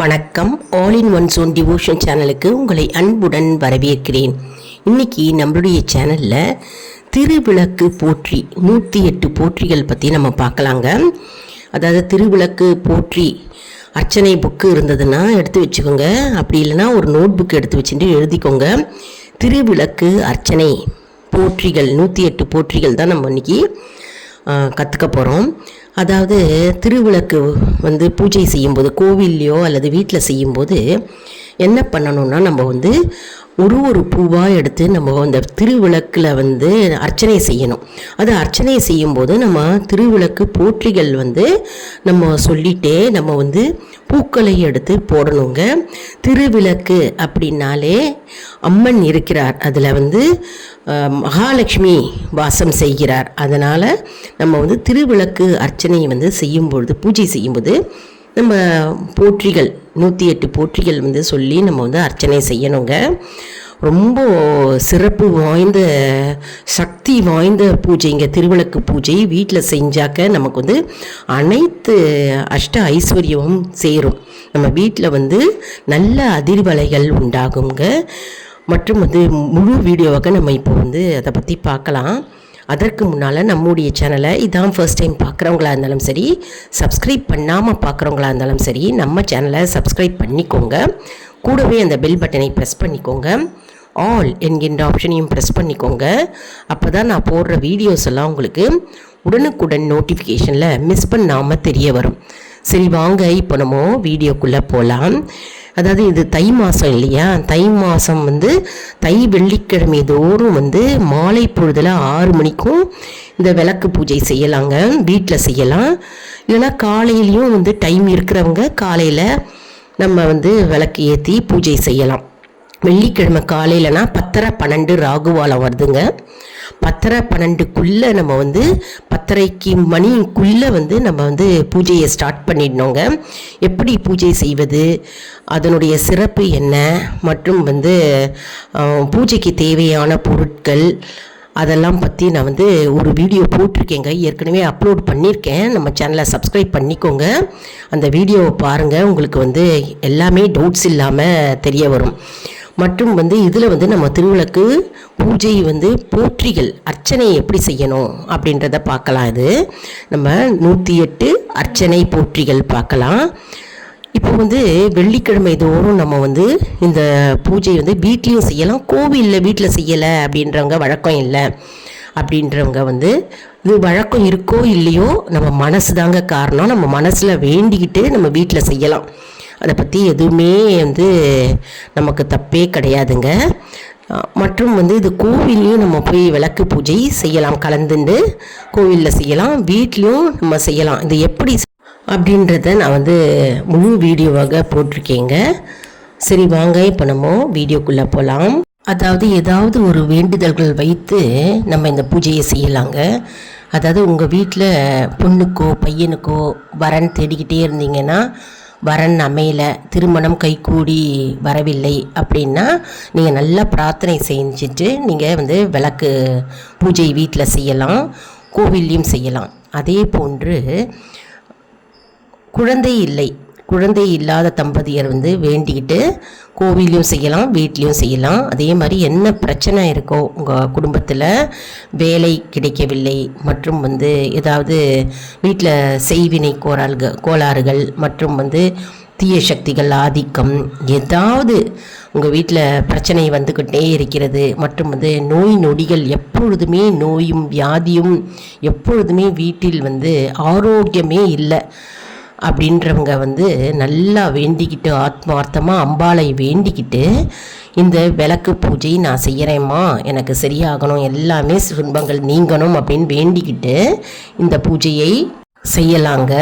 வணக்கம். All in one zone devotion சேனலுக்கு உங்களை அன்புடன் வரவேற்கிறேன். இன்றைக்கி நம்மளுடைய சேனலில் திருவிளக்கு போற்றி நூற்றி எட்டு போற்றிகள் பற்றி நம்ம பார்க்கலாங்க. அதாவது திருவிளக்கு போற்றி அர்ச்சனை புக்கு இருந்ததுன்னா எடுத்து வச்சுக்கோங்க. அப்படி இல்லைன்னா ஒரு நோட் புக் எடுத்து வச்சுட்டு எழுதிக்கோங்க. திருவிளக்கு அர்ச்சனை போற்றிகள் நூற்றி எட்டு போற்றிகள் தான் நம்ம இன்னைக்கு கற்றுக்க போகிறோம் அதாவது திருவிளக்கு வந்து பூஜை செய்யும்போது கோவில்லையோ அல்லது வீட்டில் செய்யும்போது என்ன பண்ணணும்னா நம்ம வந்து ஒரு ஒரு பூவாக எடுத்து நம்ம அந்த திருவிளக்கில் வந்து அர்ச்சனை செய்யணும். அது அர்ச்சனை செய்யும்போது நம்ம திருவிளக்கு போற்றிகள் வந்து நம்ம சொல்லிட்டே நம்ம வந்து பூக்களை எடுத்து போடணுங்க. திருவிளக்கு அப்படின்னாலே அம்மன் இருக்கிறார். அதில் வந்து மகாலட்சுமி வாசம் செய்கிறார். அதனால் நம்ம வந்து திருவிளக்கு அர்ச்சனை வந்து செய்யும்பொழுது பூஜை செய்யும்போது நம்ம போற்றிகள் நூற்றி எட்டு போற்றிகள் வந்து சொல்லி நம்ம வந்து அர்ச்சனை செய்யணுங்க. ரொம்ப சிறப்பு வாய்ந்த சக்தி வாய்ந்த பூஜைங்க. திருவிளக்கு பூஜை வீட்டில் செஞ்சாக்க நமக்கு வந்து அனைத்து அஷ்ட ஐஸ்வர்யமும் சேரும். நம்ம வீட்டில் வந்து நல்ல அதிர்வலைகள் உண்டாகுங்க. மற்றும் வந்து முழு வீடியோவாக நம்ம இப்போ வந்து அதை பற்றி பார்க்கலாம். அதற்கு முன்னால் நம்முடைய சேனலை இதான் ஃபர்ஸ்ட் டைம் பார்க்குறவங்களா இருந்தாலும் சரி சப்ஸ்கிரைப் பண்ணாமல் பார்க்குறவங்களா இருந்தாலும் சரி நம்ம சேனலை சப்ஸ்கிரைப் பண்ணிக்கோங்க. கூடவே அந்த பெல் பட்டனை ப்ரெஸ் பண்ணிக்கோங்க. ஆல் என்கின்ற ஆப்ஷனையும் ப்ரெஸ் பண்ணிக்கோங்க. அப்போ தான் நான் போடுற வீடியோஸ் எல்லாம் உங்களுக்கு உடனுக்குடன் நோட்டிஃபிகேஷனில் மிஸ் பண்ணாமல் தெரிய வரும். சரி வாங்க இப்போ நம்ம வீடியோக்குள்ளே போகலாம் அதாவது இது தை மாதம் இல்லையா? தை மாதம் வந்து தை வெள்ளிக்கிழமை தோறும் வந்து மாலை பொழுதில் ஆறு மணிக்கும் இந்த விளக்கு பூஜை செய்யலாங்க. வீட்டில் செய்யலாம். இல்லைன்னா காலையிலையும் வந்து டைம் இருக்கிறவங்க காலையில் நம்ம வந்து விளக்கு ஏற்றி பூஜை செய்யலாம். வெள்ளிக்கிழமை காலையிலனா பத்தரை பன்னெண்டு ராகுவாலம் வருதுங்க. பத்தரை பன்னெண்டுக்குள்ளே நம்ம வந்து பத்தரைக்கு மணிக்குள்ளே வந்து நம்ம வந்து பூஜையை ஸ்டார்ட் பண்ணிடணுங்க. எப்படி பூஜை செய்வது அதனுடைய சிறப்பு என்ன மற்றும் வந்து பூஜைக்கு தேவையான பொருட்கள் அதெல்லாம் பற்றி நான் வந்து ஒரு வீடியோ போட்டிருக்கேங்க. ஏற்கனவே அப்லோட் பண்ணியிருக்கேன் நம்ம சேனலை சப்ஸ்கிரைப் பண்ணிக்கோங்க. அந்த வீடியோவை பாருங்கள் உங்களுக்கு வந்து எல்லாமே டவுட்ஸ் இல்லாமல் தெரிய வரும். மற்றும் வந்து இதில் வந்து நம்ம திருவிளக்கு பூஜை வந்து போற்றிகள் அர்ச்சனை எப்படி செய்யணும் அப்படின்றத பார்க்கலாம் இது. நம்ம நூற்றி எட்டு அர்ச்சனை போற்றிகள் பார்க்கலாம். இப்போ வந்து வெள்ளிக்கிழமை தோறும் நம்ம வந்து இந்த பூஜை வந்து வீட்லேயும் செய்யலாம். கோவிலில் வீட்டில் செய்யலை அப்படின்றவங்க வழக்கம் இல்லை அப்படின்றவங்க வந்து இது வழக்கம் இருக்கோ இல்லையோ நம்ம மனசு தாங்க காரணம். நம்ம மனசில் வேண்டிக்கிட்டு நம்ம வீட்டில் செய்யலாம். அதை பற்றி எதுவுமே வந்து நமக்கு தப்பே கிடையாதுங்க. மற்றும் வந்து இது கோவில்லையும் நம்ம போய் விளக்கு பூஜை செய்யலாம் கலந்துண்டு கோவிலில் செய்யலாம் வீட்லேயும் நம்ம செய்யலாம். இது எப்படி அப்படின்றத நான் வந்து முழு வீடியோவாக போட்டிருக்கேங்க. சரி வாங்க இப்போ நம்ம வீடியோக்குள்ளே போகலாம் அதாவது ஏதாவது ஒரு வேண்டுதல்கள் வைத்து நம்ம இந்த பூஜையை செய்யலாங்க. அதாவது உங்கள் வீட்டில் பொண்ணுக்கோ பையனுக்கோ வரன் தேடிக்கிட்டே இருந்தீங்கன்னா வரன் அமையல திருமணம் கைகூடி வரவில்லை அப்படின்னா நீங்கள் நல்லா பிரார்த்தனை செஞ்சுட்டு நீங்கள் வந்து விளக்கு பூஜை வீட்டில் செய்யலாம் கோவில்லையும் செய்யலாம். அதே போன்று குழந்தை இல்லை. குழந்தை இல்லாத தம்பதியர் வந்து வேண்டிக்கிட்டு கோவிலையும் செய்யலாம் வீட்லேயும் செய்யலாம். அதே மாதிரி என்ன பிரச்சனை இருக்கோ உங்கள் குடும்பத்தில் வேலை கிடைக்கவில்லை மற்றும் வந்து ஏதாவது வீட்டில் செய்வினை கோரால்கள் கோளாறுகள் மற்றும் வந்து தீய சக்திகள் ஆதிக்கம் ஏதாவது உங்கள் வீட்டில் பிரச்சனை வந்துக்கிட்டே இருக்கிறது மற்றும் வந்து நோய் நொடிகள் எப்பொழுதுமே நோயும் வியாதியும் எப்பொழுதுமே வீட்டில் வந்து ஆரோக்கியமே இல்லை. அப்படின்றவங்க வந்து நல்லா வேண்டிக்கிட்டு ஆத்மார்த்தமாக அம்பாளை வேண்டிக்கிட்டு இந்த விளக்கு பூஜை நான் செய்கிறேம்மா எனக்கு சரியாகணும் எல்லாமே துன்பங்கள் நீங்கணும் அப்படின்னு வேண்டிக்கிட்டு இந்த பூஜையை செய்யலாங்க.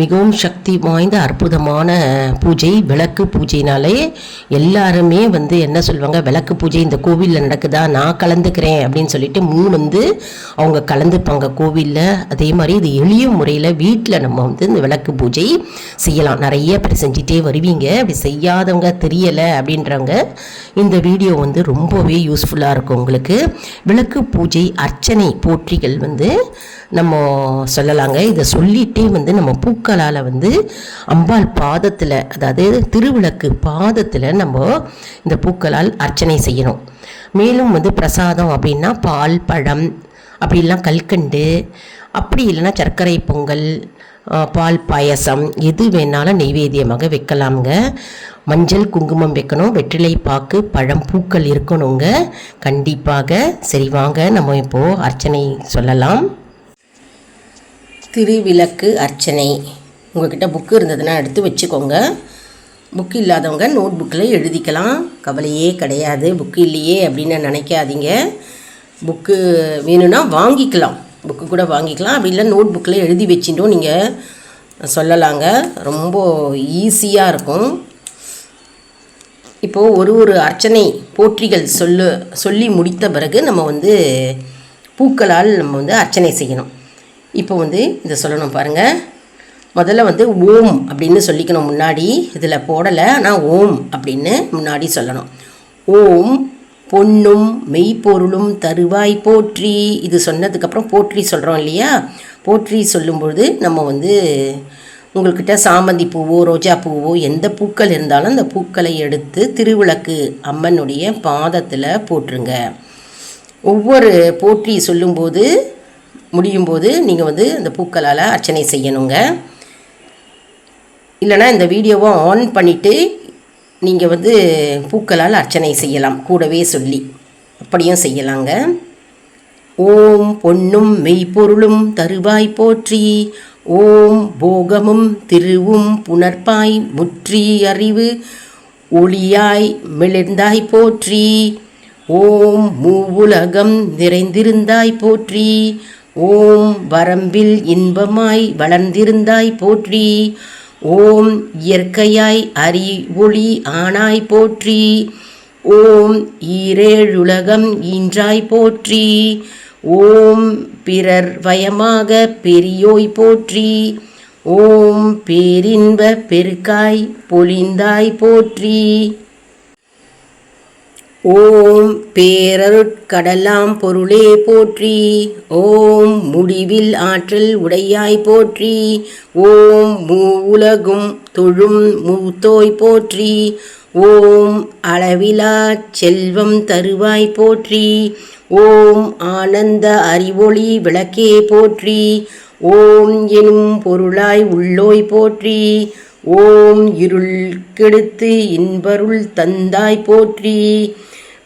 மிகவும் சக்தி வாய்ந்த அற்புதமான பூஜை விளக்கு பூஜைனாலே எல்லாருமே வந்து என்ன சொல்லுவாங்க விளக்கு பூஜை இந்த கோவிலில் நடக்குதா நான் கலந்துக்கிறேன் அப்படின்னு சொல்லிட்டு முன் வந்து அவங்க கலந்துப்பாங்க கோவிலில். அதே மாதிரி இது எளிய முறையில் வீட்டில் நம்ம வந்து இந்த விளக்கு பூஜை செய்யலாம். நிறைய பேர் செஞ்சிட்டே வருவீங்க. அப்படி செய்யாதவங்க தெரியலை அப்படின்றவங்க இந்த வீடியோ வந்து ரொம்பவே யூஸ்ஃபுல்லாக இருக்கும் உங்களுக்கு. விளக்கு பூஜை அர்ச்சனை போற்றிகள் வந்து நம்ம சொல்லலாங்க. இதை சொல்லிட்டே வந்து நம்ம பூக்களால் வந்து அம்பாள் பாதத்தில் அதாவது திருவிளக்கு பாதத்தில் நம்ம இந்த பூக்களால் அர்ச்சனை செய்யணும். மேலும் வந்து பிரசாதம் அப்படின்னா பால் பழம் அப்படிலாம் கல்கண்டு அப்படி இல்லைன்னா சர்க்கரை பொங்கல் பால் பாயசம் எது வேணாலும் நெய்வேத்தியமாக வைக்கலாம்ங்க. மஞ்சள் குங்குமம் வைக்கணும் வெற்றிலை பாக்கு பழம் பூக்கள் இருக்கணுங்க. கண்டிப்பாக சரி வாங்க. நம்ம இப்போது அர்ச்சனை சொல்லலாம். திருவிளக்கு அர்ச்சனை. உங்கள்கிட்ட புக்கு இருந்ததுன்னா எடுத்து வச்சுக்கோங்க. புக்கு இல்லாதவங்க நோட் புக்கில் எழுதிக்கலாம். கவலையே கிடையாது. புக்கு இல்லையே அப்படின்னு நினைக்காதீங்க. புக்கு வேணும்னா வாங்கிக்கலாம். புக்கு கூட வாங்கிக்கலாம். அப்படி இல்லை நோட் புக்கில் எழுதி வச்சுட்டும் நீங்கள் சொல்லலாங்க. ரொம்ப ஈஸியாக இருக்கும். இப்போது ஒரு ஒரு அர்ச்சனை போற்றிகள் சொல்லு சொல்லி முடித்த பிறகு நம்ம வந்து பூக்களால் நம்ம வந்து அர்ச்சனை செய்யணும். இப்போ வந்து இதை சொல்லணும் பாருங்கள் முதல்ல வந்து ஓம் அப்படின்னு சொல்லிக்கணும் முன்னாடி. இதில் போடலை ஆனால் ஓம் அப்படின்னு முன்னாடி சொல்லணும். ஓம் பொன்னும் மெய்ப்பொருளும் தருவாய் போற்றி. இது சொன்னதுக்கப்புறம் போற்றி சொல்கிறோம் இல்லையா? போற்றி சொல்லும்பொழுது நம்ம வந்து உங்கள்கிட்ட சாமந்தி பூவோ ரோஜா பூவோ எந்த பூக்கள் இருந்தாலும் அந்த பூக்களை எடுத்து திருவிளக்கு அம்மனுடைய பாதத்தில் போட்டுருங்க. ஒவ்வொரு போற்றி சொல்லும்போது முடியும் போது நீங்கள் வந்து இந்த பூக்களால் அர்ச்சனை செய்யணுங்க. இல்லைனா இந்த வீடியோவை ஆன் பண்ணிவிட்டு நீங்கள் வந்து பூக்களால் அர்ச்சனை செய்யலாம். கூடவே சொல்லி. அப்படியும் செய்யலாங்க. ஓம் பொன்னும் மெய்ப்பொருளும் தருவாய் போற்றி. ஓம் போகமும் திருவும் புணர்ப்பாய் முற்றி அறிவு. ஒளியாய் மிளிர்ந்தாய் போற்றி. ஓம் மூவுலகம் நிறைந்திருந்தாய் போற்றி. ஓம் வரம்பில் இன்பமாய் வளர்ந்திருந்தாய் போற்றி. ஓம் இயற்கையாய் அறி ஒளி ஆனாய் போற்றி. ஓம் ஈரேழுலகம் ஈன்றாய் போற்றி. ஓம் பிறர் வயமாக பெரியோய் போற்றி. ஓம் பேரின்ப பெருக்காய் பொழிந்தாய் போற்றி. ஓம் பேரருட்கடலாம் பொருளே போற்றி ஓம் முடிவில் ஆற்றல் உடையாய் போற்றி ஓம் மூலகும் தொழும் மூத்தோய் போற்றி ஓம் அளவிலா செல்வம் தருவாய் போற்றி ஓம் ஆனந்த அறிவொளி விளக்கே போற்றி ஓம் எனும் பொருளாய் உள்ளோய் போற்றி ஓம் இருள் கெடுத்து இன்பருள் தந்தாய் போற்றி.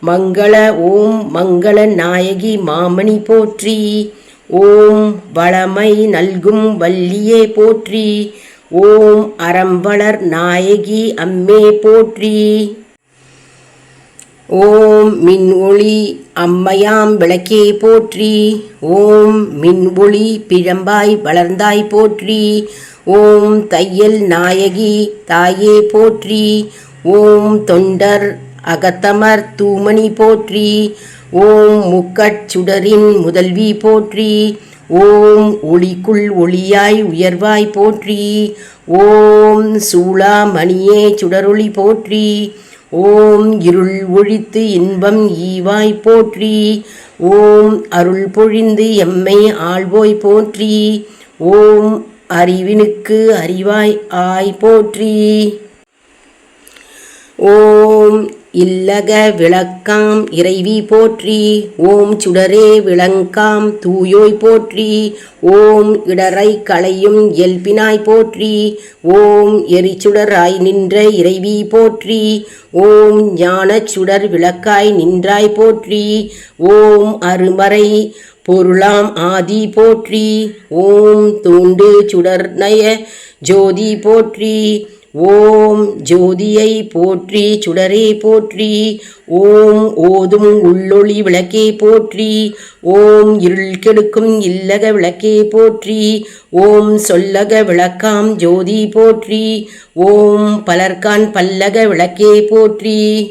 மங்கள ஓம் மங்கள நாயகி மாமணி போற்றி. ஓம் வளமை நல்கும் வள்ளியே போற்றி. ஓம் அறம்பளர் நாயகி அம்மே போற்றி. ஓம் மின் ஒளி அம்மையாம் விளக்கே போற்றி. ஓம் மின் ஒளி பிழம்பாய் வளர்ந்தாய் போற்றி. ஓம் தையல் நாயகி தாயே போற்றி. ஓம் தொண்டர் அகத்தமர் தூமணி போற்றி. ஓம் முக்கட் சுடரின் முதல்வி போற்றி. ஓம் ஒளிக்குள் ஒளியாய் உயர்வாய் போற்றி. ஓம் சூளாமணியே சுடரொளி போற்றி. ஓம் இருள் ஒழித்து இன்பம் ஈவாய் போற்றி. ஓம் அருள் பொழிந்து எம்மை ஆள்வோய் போற்றி. ஓம் அறிவினுக்கு அறிவாய் ஆய் போற்றி. ஓம் இல்லக விளக்காம் இறைவி போற்றி ஓம் சுடரே விளங்காம் தூயோய் போற்றி ஓம் இடரை களையும் எல்பினாய் போற்றி ஓம் எரிச்சுடராய் நின்ற இறைவி போற்றி ஓம் ஞானச் சுடர் விளக்காய் நின்றாய் போற்றி ஓம் அருமறை பொருளாம் ஆதி போற்றி ஓம் தூண்டு சுடர்நய ஜோதி போற்றி ஓம் ஜோதியை போற்றி சுடரே போற்றி ஓம் ஓதும் உள்ளொளி விளக்கே போற்றி ஓம் இருள் கெடுக்கும் இல்லக விளக்கே போற்றி ஓம் சொல்லக விளக்காம் ஜோதி போற்றி ஓம் பலர்கான் பல்லக விளக்கே போற்றி.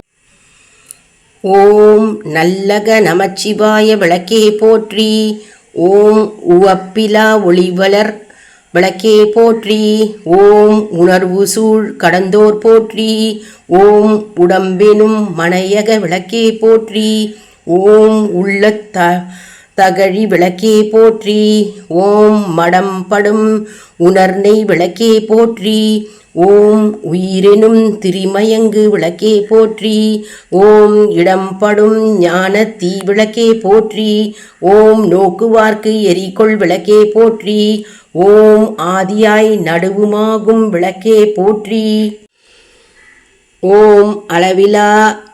ஓம் நல்லக நமச்சிவாய விளக்கே போற்றி ஓம் உவப்பிலா ஒளிவளர் விளக்கே போற்றி. ஓம் உணர்வு சூழ் கடந்தோர் போற்றி. ஓம் உடம்பெனும் மனையக விளக்கே போற்றி. ஓம் உள்ள த தகழி விளக்கே போற்றி. ஓம் மடம் படும் உணர்நெய் விளக்கே போற்றி. ஓம் உயிரெனும் திரிமயங்கு விளக்கே போற்றி ஓம் இடம்படும் ஞான தீ விளக்கே போற்றி ஓம் நோக்குவார்க்கு எரிகொள் விளக்கே போற்றி ஓம் ஆதியாய் நடுவுமாகும் விளக்கே போற்றி. ஓம் அளவிலா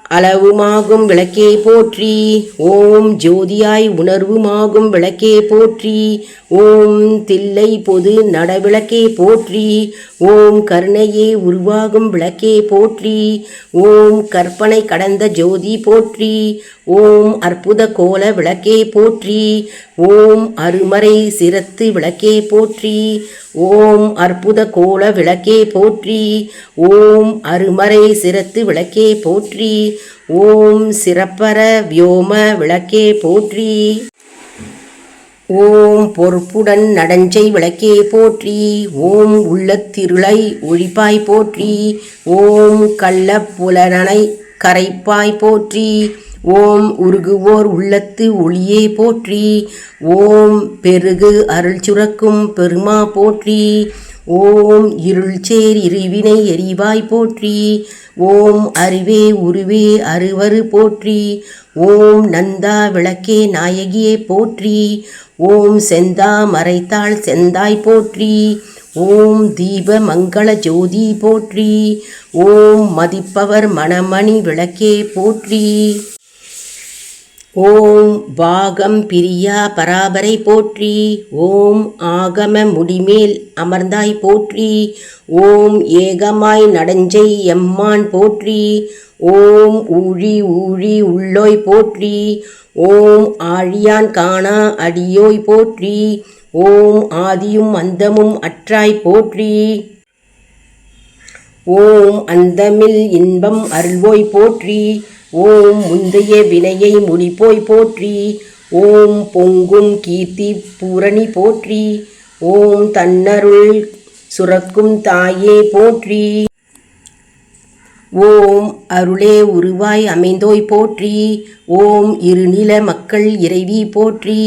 அளவுமாகும் விளக்கே போற்றி. ஓம் ஜோதியாய் உணர்வுமாகும் விளக்கே போற்றி. ஓம் தில்லை பொது நடவிளக்கே போற்றி. ஓம் கருணையே உருவாகும் விளக்கே போற்றி. ஓம் கற்பனை கடந்த ஜோதி போற்றி. ஓம் அற்புத கோல விளக்கே போற்றி. ஓம் அருமறை சிரத்து விளக்கே போற்றி. ஓம் அற்புத கோல விளக்கே போற்றி. ஓம் அருமறை சிரத்து விளக்கே போற்றி. ஓம் சிறப்பர வியோம விளக்கே போற்றி. ஓம் பொறுப்புடன் நடஞ்சை விளக்கே போற்றி. ஓம் உள்ளத்திருளை ஒழிப்பாய் போற்றி. ஓம் கள்ள புலனனை கரைப்பாய் போற்றி. ஓம் உருகுவோர் உள்ளத்து ஒளியே போற்றி ஓம் பெருகு அருள் சுரக்கும் பெருமா போற்றி ஓம் இருள்சேர் இருவினை எரிவாய் போற்றி ஓம் அறிவே உருவே அருவரு போற்றி ஓம் நந்தா விளக்கே நாயகியே போற்றி ஓம் செந்தா மறைத்தாள் செந்தாய் போற்றி ஓம் தீப மங்கள ஜோதி போற்றி ஓம் மதிப்பவர் மணமணி விளக்கே போற்றி. ஓம் பாகம் பிரியா பராபரை போற்றி ஓம் ஆகம முடிமேல் அமர்ந்தாய் போற்றி ஓம் ஏகமாய் நடஞ்சை எம்மான் போற்றி ஓம் ஊழி ஊழி உள்ளோய் போற்றி ஓம் ஆழியான் காணா அடியோய் போற்றி ஓம் ஆதியும் அந்தமும் அற்றாய் போற்றி. ஓம் அந்தமில் இன்பம் அருள்வோய் போற்றி ஓம் முந்தைய வினையை முடிப்போய் போற்றி ஓம் பொங்கும் கீர்த்தி பூரணி போற்றி ஓம் தன்னருள் சுரக்கும் தாயே போற்றி. ஓம் அருளே உருவாய் அமைந்தோய் போற்றி ஓம் இருநில மக்கள் இறைவி போற்றி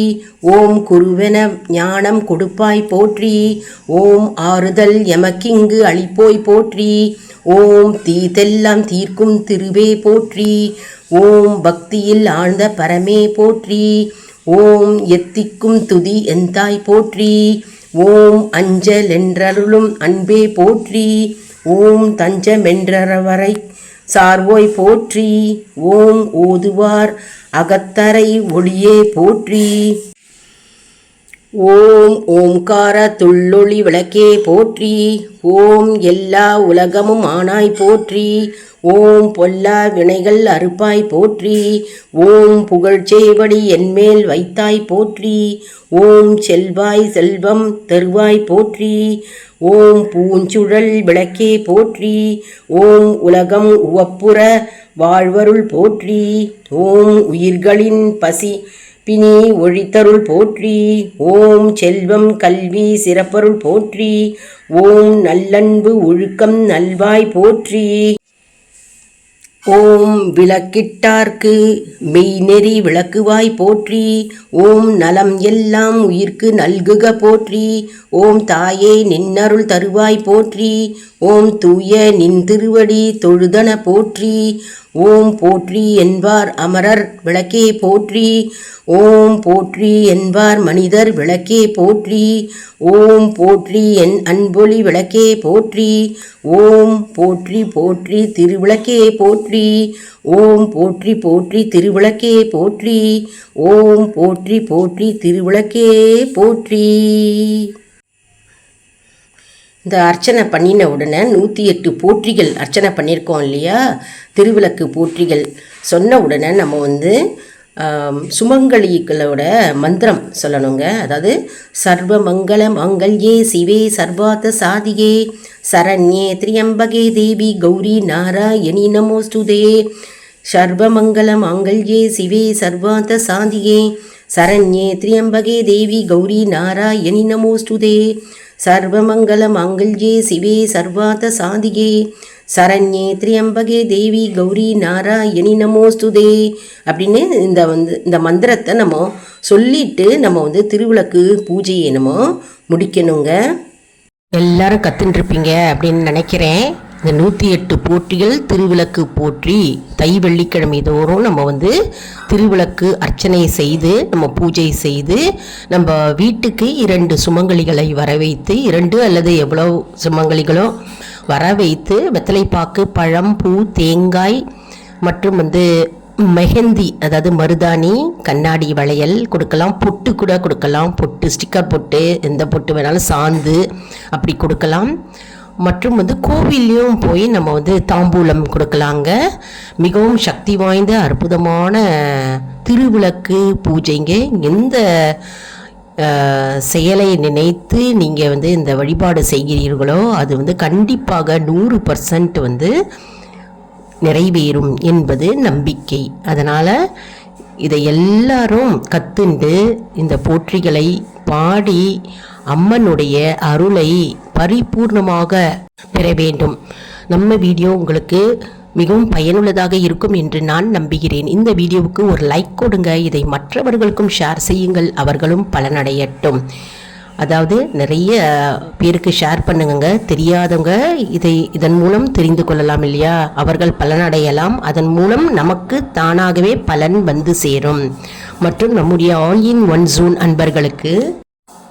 ஓம் குருவென ஞானம் கொடுப்பாய் போற்றி ஓம் ஆறுதல் எமக்கிங்கு அளிப்போய் போற்றி ஓம் தீதெல்லாம் தீர்க்கும் திருவே போற்றி. ஓம் பக்தியில் ஆழ்ந்த பரமே போற்றி. ஓம் எத்திக்கும் துதி எந்தாய் போற்றி. ஓம் அஞ்சல் என்றருளும் அன்பே போற்றி. ஓம் தஞ்சமென்றவரை சார்வோய் போற்றி. ஓம் ஓதுவார் அகத்தரை ஒளியே போற்றி. ஓம் ஓம்கார துள்ளொளி விளக்கே போற்றி. ஓம் எல்லா உலகமும் ஆனாய் போற்றி. ஓம் பொல்லா வினைகள் அறுப்பாய் போற்றி. ஓம் புகழ்ச்சேவடி என்மேல் வைத்தாய் போற்றி. ஓம் செல்வாய் செல்வம் தருவாய் போற்றி. ஓம் பூஞ்சுழல் விளக்கே போற்றி. ஓம் உலகம் உவப்புற வாழ்வருள் போற்றி. ஓம் உயிர்களின் பசி பிணி ஒழித்தருள் போற்றி. ஓம் செல்வம் கல்வி சிறப்பருள் போற்றி. ஓம் நல்லன்பு ஒழுக்கம் நல்வாய் போற்றி. ஓம் விளக்கிட்டார்க்கு மெய்நெறி விளக்குவாய் போற்றி. ஓம் நலம் எல்லாம் உயிர்க்கு நல்குக போற்றி. ஓம் தாயே நின்னருள் தருவாய் போற்றி. ஓம் தூய நின் திருவடி தொழுதன போற்றி. ஓம் போற்றி என்பார் அமரர் விளக்கே போற்றி. ஓம் போற்றி என்பார் மனிதர் விளக்கே போற்றி. ஓம் போற்றி என் அன்பொலி விளக்கே போற்றி. ஓம் போற்றி போற்றி திருவிளக்கே போற்றி. ஓம் போற்றி போற்றி திருவிளக்கே போற்றி. ஓம் போற்றி போற்றி திருவிளக்கே போற்றி. இந்த அர்ச்சனை பண்ணின உடனே நூற்றி எட்டு போற்றிகள் அர்ச்சனை பண்ணியிருக்கோம் இல்லையா? திருவிளக்கு போற்றிகள் சொன்ன உடனே நம்ம வந்து சுமங்கலிகளோட மந்திரம் சொல்லணுங்க. அதாவது சர்வ மங்கள மங்கள்யே சிவே சர்வார்த்த சாதியே சரண்யே திரியம்பகே தேவி கௌரி நாராயணி நமோஸ்துதே. சர்வமங்கல மாங்கல்யே சிவே சர்வார்த்த சாதியே சரண்யே திரியம்பகே தேவி கௌரி நாராயணி நமோஸ்துதே. சர்வமங்கல மாங்கல்யே சிவே சர்வார்த்த சாதியே. சரண்யே திரியம்பகே தேவி கௌரி நாராயணி நமோஸ்துதே. அப்படின்னு இந்த வந்து இந்த மந்திரத்தை நம்ம சொல்லிட்டு நம்ம வந்து திருவிளக்கு பூஜையை நம்ம முடிக்கணுங்க. எல்லாரும் கத்துட்டுருப்பீங்க அப்படின்னு நினைக்கிறேன். இந்த நூற்றி எட்டு போற்றிகள் திருவிளக்கு போற்றி தை வெள்ளிக்கிழமை தோறும் நம்ம வந்து திருவிளக்கு அர்ச்சனை செய்து நம்ம பூஜை செய்து நம்ம வீட்டுக்கு இரண்டு சுமங்கலிகளை வர வைத்து இரண்டு அல்லது எவ்வளோ சுமங்கலிகளோ வர வைத்து வெத்தலைப்பாக்கு பழம் பூ தேங்காய் மற்றும் வந்து மெஹந்தி அதாவது மருதாணி கண்ணாடி வளையல் கொடுக்கலாம். பொட்டு கூட கொடுக்கலாம். பொட்டு ஸ்டிக்கர் பொட்டு எந்த பொட்டு வேணாலும் சாந்து அப்படி கொடுக்கலாம். மற்றும் வந்து கோவில்லையும் போய் நம்ம வந்து தாம்பூலம் கொடுக்கலாங்க. மிகவும் சக்தி வாய்ந்த அற்புதமான திருவிளக்கு பூஜைங்க. எந்த செயலை நினைத்து நீங்கள் வந்து இந்த வழிபாடு செய்கிறீர்களோ அது வந்து கண்டிப்பாக நூறு பர்சன்ட் வந்து நிறைவேறும் என்பது நம்பிக்கை. அதனால் இதை எல்லாரும் கத்துண்டு இந்த போற்றிகளை பாடி அம்மனுடைய அருளை பரிபூர்ணமாக பெற வேண்டும். நம்ம வீடியோ உங்களுக்கு மிகவும் பயனுள்ளதாக இருக்கும் என்று நான் நம்புகிறேன். இந்த வீடியோவுக்கு ஒரு லைக் கொடுங்க. இதை மற்றவர்களுக்கும் ஷேர் செய்யுங்கள். அவர்களும் பலனடையட்டும். அதாவது நிறைய பேருக்கு ஷேர் பண்ணுங்க தெரியாதவங்க இதை இதன் மூலம் தெரிந்து கொள்ளலாம் இல்லையா? அவர்கள் பலனடையலாம். அதன் மூலம் நமக்கு தானாகவே பலன் வந்து சேரும். மற்றும் நம்முடைய ஆன்லைன் ஒன் ஜூன் அன்பர்களுக்கு